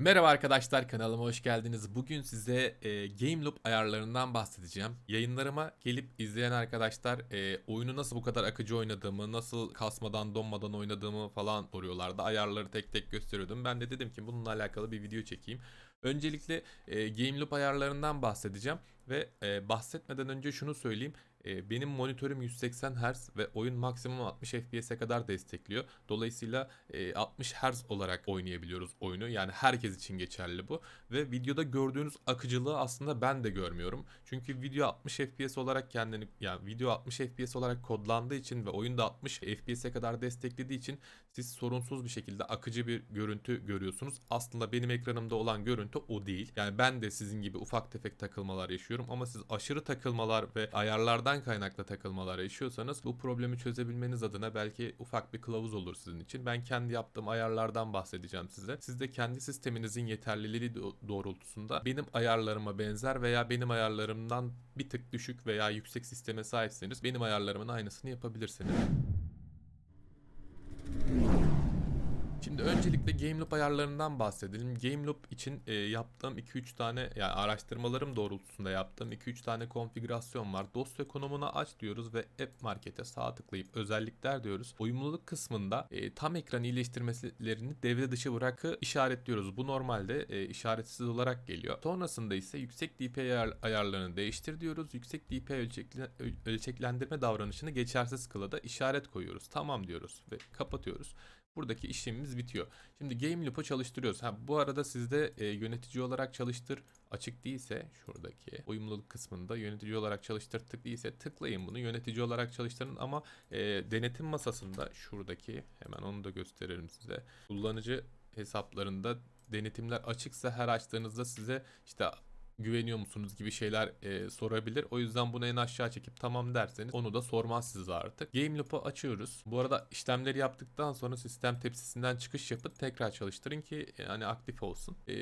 Merhaba arkadaşlar kanalıma hoş geldiniz. Bugün size e, Game Loop ayarlarından bahsedeceğim. Yayınlarıma gelip izleyen arkadaşlar e, oyunu nasıl bu kadar akıcı oynadığımı, nasıl kasmadan donmadan oynadığımı falan soruyorlardı. Ayarları tek tek gösteriyordum. Ben de dedim ki bununla alakalı bir video çekeyim. Öncelikle e, Game Loop ayarlarından bahsedeceğim ve e, bahsetmeden önce şunu söyleyeyim. E, benim monitörüm 180 Hz ve oyun maksimum 60 FPS'e kadar destekliyor. Dolayısıyla e, 60 Hz olarak oynayabiliyoruz oyunu. Yani herkes için geçerli bu. Ve videoda gördüğünüz akıcılığı aslında ben de görmüyorum. Çünkü video 60 FPS olarak kendini yani video 60 FPS olarak kodlandığı için ve oyun da 60 FPS'e kadar desteklediği için siz sorunsuz bir şekilde akıcı bir görüntü görüyorsunuz. Aslında benim ekranımda olan görüntü o değil. Yani ben de sizin gibi ufak tefek takılmalar yaşıyorum ama siz aşırı takılmalar ve ayarlardan kaynaklı takılmalar yaşıyorsanız bu problemi çözebilmeniz adına belki ufak bir kılavuz olur sizin için. Ben kendi yaptığım ayarlardan bahsedeceğim size. Siz de kendi sisteminizin yeterliliği do- doğrultusunda benim ayarlarıma benzer veya benim ayarlarımdan bir tık düşük veya yüksek sisteme sahipseniz benim ayarlarımın aynısını yapabilirsiniz. Şimdi öncelikle Game Loop ayarlarından bahsedelim. Game Loop için e, yaptığım 2-3 tane yani araştırmalarım doğrultusunda yaptığım 2-3 tane konfigürasyon var. Dosya konumuna aç diyoruz ve App Market'e sağ tıklayıp özellikler diyoruz. Uyumluluk kısmında e, tam ekran iyileştirmelerini devre dışı bırakı işaretliyoruz. Bu normalde e, işaretsiz olarak geliyor. Sonrasında ise yüksek DPI ayar, ayarlarını değiştir diyoruz. Yüksek DPI ölçekle, öl- ölçeklendirme davranışını geçersiz kıla da işaret koyuyoruz. Tamam diyoruz ve kapatıyoruz buradaki işlemimiz bitiyor. Şimdi Game Loop'u çalıştırıyoruz. Ha, bu arada sizde e, yönetici olarak çalıştır açık değilse şuradaki uyumluluk kısmında yönetici olarak çalıştır tık değilse tıklayın bunu yönetici olarak çalıştırın ama e, denetim masasında şuradaki hemen onu da gösteririm size. Kullanıcı hesaplarında denetimler açıksa her açtığınızda size işte güveniyor musunuz gibi şeyler e, sorabilir. O yüzden bunu en aşağı çekip tamam derseniz onu da sormaz size artık. Game Loop'u açıyoruz. Bu arada işlemleri yaptıktan sonra sistem tepsisinden çıkış yapıp tekrar çalıştırın ki yani aktif olsun. E,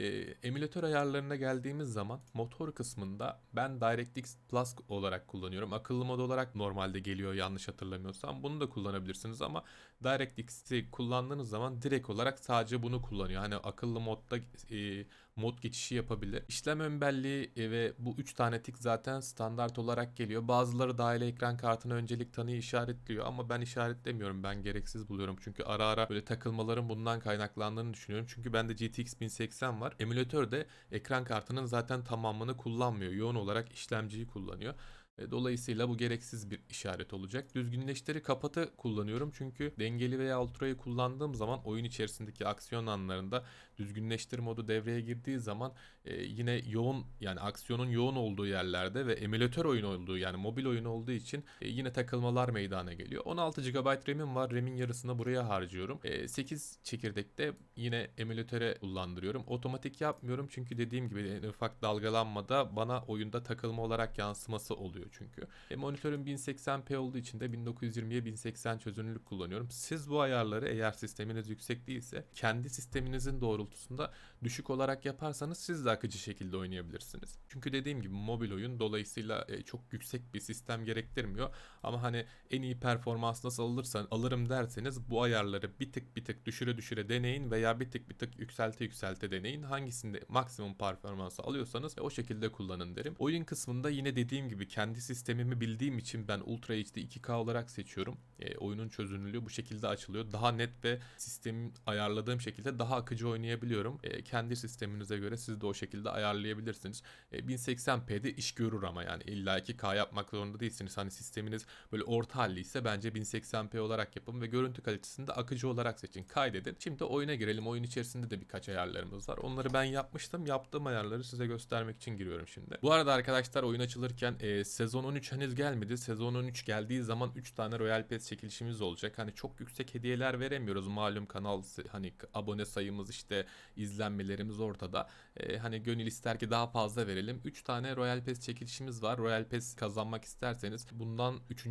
emülatör ayarlarına geldiğimiz zaman motor kısmında ben DirectX Plus olarak kullanıyorum. Akıllı mod olarak normalde geliyor yanlış hatırlamıyorsam. Bunu da kullanabilirsiniz ama DirectX'i kullandığınız zaman direkt olarak sadece bunu kullanıyor. Hani akıllı modda e, mod geçişi yapabilir. İşlem ön belleği e, ve bu 3 tane tik zaten standart olarak geliyor. Bazıları dahil ekran kartına öncelik tanıyı işaretliyor ama ben işaretlemiyorum. Ben gereksiz buluyorum. Çünkü ara ara böyle takılmaların bundan kaynaklandığını düşünüyorum. Çünkü bende GTX 1080 var. Emülatör de ekran kartının zaten tamamını kullanmıyor. Yoğun olarak işlemciyi kullanıyor. E, Dolayısıyla bu gereksiz bir işaret olacak. Düzgünleştiri kapatı kullanıyorum çünkü dengeli veya ultra'yı kullandığım zaman oyun içerisindeki aksiyon anlarında düzgünleştir modu devreye girdiği zaman e, yine yoğun yani aksiyonun yoğun olduğu yerlerde ve emülatör oyun olduğu yani mobil oyun olduğu için e, yine takılmalar meydana geliyor. 16 GB RAM'im var. RAM'in yarısını buraya harcıyorum. E, 8 çekirdekte yine emülatöre kullandırıyorum. Otomatik yapmıyorum çünkü dediğim gibi en ufak dalgalanmada bana oyunda takılma olarak yansıması oluyor çünkü. E, monitörüm 1080p olduğu için de 1920'ye 1080 çözünürlük kullanıyorum. Siz bu ayarları eğer sisteminiz yüksek değilse kendi sisteminizin doğrultusunda düşük olarak yaparsanız siz de akıcı şekilde oynayabilirsiniz. Çünkü dediğim gibi mobil oyun dolayısıyla e, çok yüksek bir sistem gerektirmiyor. Ama hani en iyi performans nasıl alırsan alırım derseniz bu ayarları bir tık bir tık düşüre düşüre deneyin veya bir tık bir tık yükselte yükselte deneyin. Hangisinde maksimum performansı alıyorsanız e, o şekilde kullanın derim. Oyun kısmında yine dediğim gibi kendi sistemimi bildiğim için ben Ultra HD 2K olarak seçiyorum. E, oyunun çözünürlüğü bu şekilde açılıyor. Daha net ve sistemin ayarladığım şekilde daha akıcı oynayabiliyorum. E, kendi sisteminize göre siz de o şekilde ayarlayabilirsiniz. E, 1080p'de iş görür ama yani illa 2K yapmak zorunda değilsiniz. Hani sisteminiz böyle orta halli ise bence 1080p olarak yapın ve görüntü kalitesini de akıcı olarak seçin. Kaydedin. Şimdi oyuna girelim. Oyun içerisinde de birkaç ayarlarımız var. Onları ben yapmıştım. Yaptığım ayarları size göstermek için giriyorum şimdi. Bu arada arkadaşlar oyun açılırken e, sezon 13 henüz gelmedi. Sezon 13 geldiği zaman 3 tane Royal Pass çekilişimiz olacak. Hani çok yüksek hediyeler veremiyoruz. Malum kanal hani abone sayımız işte izlenmelerimiz ortada. E, hani gönül ister ki daha fazla verelim. 3 tane Royal Pass çekilişimiz var. Royal Pass kazanmak isterseniz bundan 3.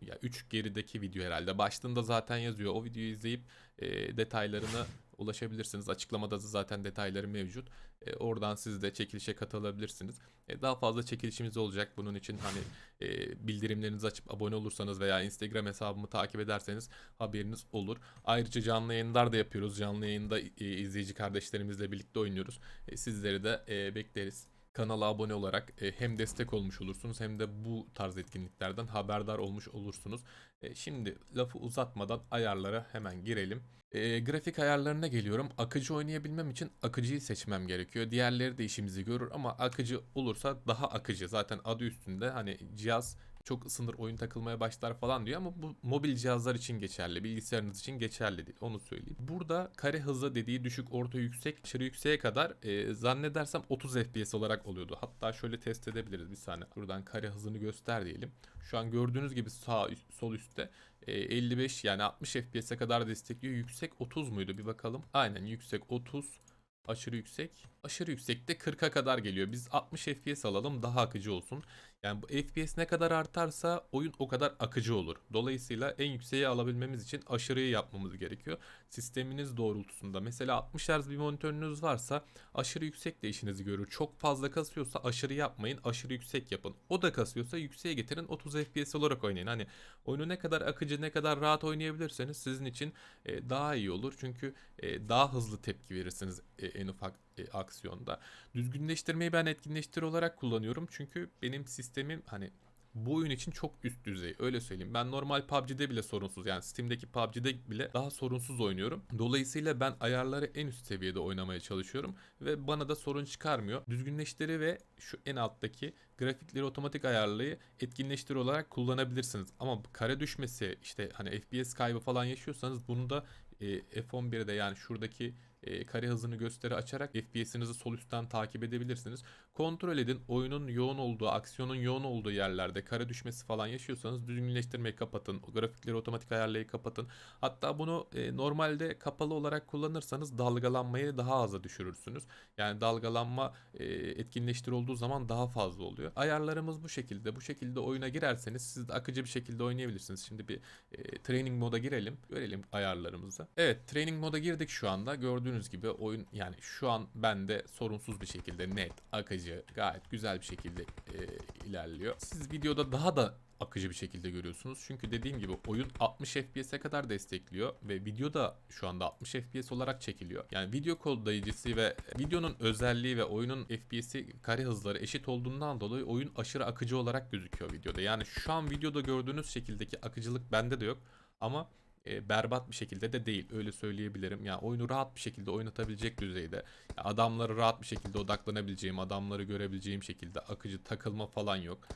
ya 3 gerideki video herhalde. Başlığında zaten yazıyor. O videoyu izleyip e, detaylarını ulaşabilirsiniz. Açıklamada da zaten detayları mevcut. E, oradan siz de çekilişe katılabilirsiniz. E, daha fazla çekilişimiz olacak. Bunun için hani e, bildirimlerinizi açıp abone olursanız veya Instagram hesabımı takip ederseniz haberiniz olur. Ayrıca canlı yayınlar da yapıyoruz. Canlı yayında e, izleyici kardeşlerimizle birlikte oynuyoruz. E, sizleri de e, bekleriz. Kanala abone olarak e, hem destek olmuş olursunuz hem de bu tarz etkinliklerden haberdar olmuş olursunuz. E, şimdi lafı uzatmadan ayarlara hemen girelim. E, grafik ayarlarına geliyorum. Akıcı oynayabilmem için akıcıyı seçmem gerekiyor. Diğerleri de işimizi görür ama akıcı olursa daha akıcı. Zaten adı üstünde hani cihaz çok ısınır oyun takılmaya başlar falan diyor ama bu mobil cihazlar için geçerli. Bilgisayarınız için geçerli değil. Onu söyleyeyim. Burada kare hızı dediği düşük, orta, yüksek, aşırı yükseğe kadar e, zannedersem 30 FPS olarak oluyordu. Hatta şöyle test edebiliriz bir saniye. Buradan kare hızını göster diyelim. Şu an gördüğünüz gibi sağ sol üstte e, 55 yani 60 FPS'e kadar destekliyor. Yüksek 30 muydu bir bakalım. Aynen yüksek 30. Aşırı yüksek. Aşırı yüksekte 40'a kadar geliyor. Biz 60 FPS alalım daha akıcı olsun. Yani bu FPS ne kadar artarsa oyun o kadar akıcı olur. Dolayısıyla en yükseği alabilmemiz için aşırıyı yapmamız gerekiyor. Sisteminiz doğrultusunda mesela 60 Hz bir monitörünüz varsa aşırı yüksek de işinizi görür. Çok fazla kasıyorsa aşırı yapmayın, aşırı yüksek yapın. O da kasıyorsa yükseğe getirin 30 FPS olarak oynayın. Hani oyunu ne kadar akıcı, ne kadar rahat oynayabilirseniz sizin için e, daha iyi olur. Çünkü e, daha hızlı tepki verirsiniz e, en ufak e, aksiyonda. Düzgünleştirmeyi ben etkinleştir olarak kullanıyorum. Çünkü benim sistemim hani bu oyun için çok üst düzey öyle söyleyeyim. Ben normal PUBG'de bile sorunsuz yani Steam'deki PUBG'de bile daha sorunsuz oynuyorum. Dolayısıyla ben ayarları en üst seviyede oynamaya çalışıyorum ve bana da sorun çıkarmıyor. Düzgünleştiri ve şu en alttaki grafikleri otomatik ayarlayı etkinleştiri olarak kullanabilirsiniz. Ama kare düşmesi işte hani FPS kaybı falan yaşıyorsanız bunu da e, F11'de yani şuradaki e, kare hızını gösteri açarak FPS'inizi sol üstten takip edebilirsiniz. Kontrol edin oyunun yoğun olduğu, aksiyonun yoğun olduğu yerlerde kare düşmesi falan yaşıyorsanız düzgünleştirmeyi kapatın. Grafikleri otomatik ayarlayı kapatın. Hatta bunu e, normalde kapalı olarak kullanırsanız dalgalanmayı daha aza düşürürsünüz. Yani dalgalanma e, etkinleştir olduğu zaman daha fazla oluyor. Ayarlarımız bu şekilde. Bu şekilde oyuna girerseniz siz de akıcı bir şekilde oynayabilirsiniz. Şimdi bir e, training moda girelim. Görelim ayarlarımızı. Evet training moda girdik şu anda. Gördüğünüz gibi oyun yani şu an bende sorunsuz bir şekilde net, akıcı, gayet güzel bir şekilde e, ilerliyor. Siz videoda daha da akıcı bir şekilde görüyorsunuz. Çünkü dediğim gibi oyun 60 FPS'e kadar destekliyor ve video da şu anda 60 FPS olarak çekiliyor. Yani video kodlayıcısı ve videonun özelliği ve oyunun FPS'i kare hızları eşit olduğundan dolayı oyun aşırı akıcı olarak gözüküyor videoda. Yani şu an videoda gördüğünüz şekildeki akıcılık bende de yok ama e, berbat bir şekilde de değil öyle söyleyebilirim. Yani oyunu rahat bir şekilde oynatabilecek düzeyde. Ya adamları rahat bir şekilde odaklanabileceğim, adamları görebileceğim şekilde akıcı takılma falan yok.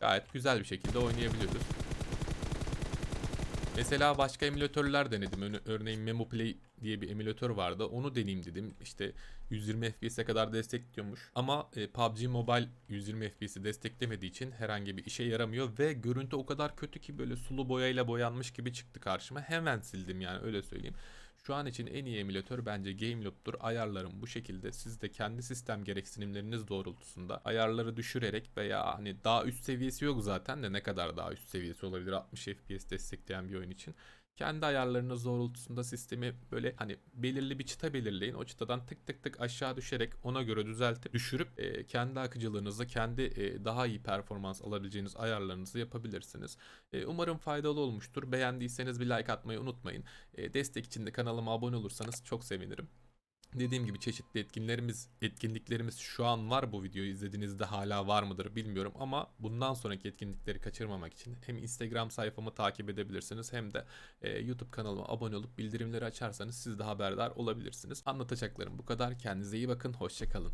Gayet güzel bir şekilde oynayabiliyoruz. Mesela başka emülatörler denedim. Örneğin Memo Play diye bir emülatör vardı. Onu deneyeyim dedim. İşte 120 FPS'e kadar destekliyormuş. Ama e, PUBG Mobile 120 FPS'i desteklemediği için herhangi bir işe yaramıyor ve görüntü o kadar kötü ki böyle sulu boyayla boyanmış gibi çıktı karşıma. Hemen sildim yani öyle söyleyeyim. Şu an için en iyi emülatör bence GameLoop'tur. Ayarlarım bu şekilde. Siz de kendi sistem gereksinimleriniz doğrultusunda ayarları düşürerek veya hani daha üst seviyesi yok zaten de ne kadar daha üst seviyesi olabilir 60 FPS destekleyen bir oyun için. Kendi ayarlarınız doğrultusunda sistemi böyle hani belirli bir çıta belirleyin. O çıtadan tık tık tık aşağı düşerek ona göre düzeltip düşürüp e, kendi akıcılığınızı, kendi e, daha iyi performans alabileceğiniz ayarlarınızı yapabilirsiniz. E, umarım faydalı olmuştur. Beğendiyseniz bir like atmayı unutmayın. E, destek için de kanalıma abone olursanız çok sevinirim. Dediğim gibi çeşitli etkinlerimiz, etkinliklerimiz şu an var bu videoyu izlediğinizde hala var mıdır bilmiyorum ama bundan sonraki etkinlikleri kaçırmamak için hem Instagram sayfamı takip edebilirsiniz hem de e, YouTube kanalıma abone olup bildirimleri açarsanız siz de haberdar olabilirsiniz. Anlatacaklarım bu kadar. Kendinize iyi bakın. Hoşçakalın.